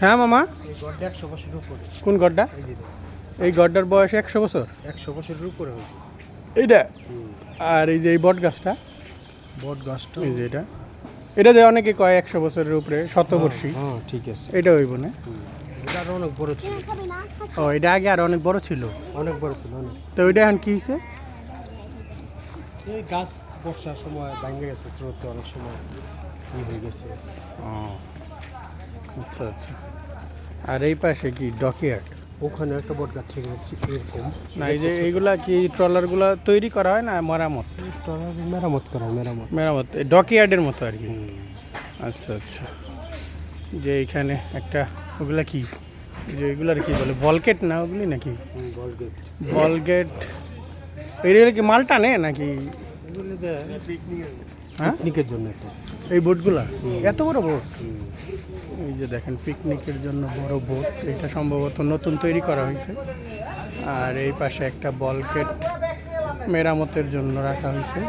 হ্যাঁ মামা। কোন গড্ডা? এই গড্ডার বয়স একশো বছর? একশো বছরের উপরে হয়েছে এইটা? আর এই যে এই বট গাছটা? বট গাছটা এই যে এটা? এটা যে অনেকে কয় একশো বছরের উপরে শতবর্ষী। হ্যাঁ ঠিক আছে। এটা হইব না? এটা আরও অনেক বড় ছিল। ও এটা আগে আর অনেক বড় ছিল? অনেক বড় ছিল অনেক। তো ওইটা এখন কি হয়েছে এই গাছ বর্ষার সময় ভাঙে গেছে স্রোতে অনেক সময়। হয়ে গেছে? ও আচ্ছা আচ্ছা। আর এই পাশে কি ডকিয়ার্ড ওখানে একটা বট গাছ থেকে এরকম। না এই যে এইগুলা কি ট্রলারগুলা তৈরি করা হয় না মেরামত? ট্রলার মেরামত করা হয়, মেরামত। মেরামত ডকিয়ার্ডের মতো আর কি। আচ্ছা আচ্ছা। যে এইখানে একটা ওগুলা কি? যে এগুলার কি বলে বলকেট না ওগুলি নাকি? বল গেট বলগেট এগুলো কি মাল টানে নাকি? পিকনিকের জন্য এই বোটগুলা? এত বড় বোট? এই যে দেখেন পিকনিকের জন্য বড় বোট। এটা সম্ভবত নতুন তৈরি করা হয়েছে। আর এই পাশে একটা বলকেট মেরামতের জন্য রাখা হয়েছে।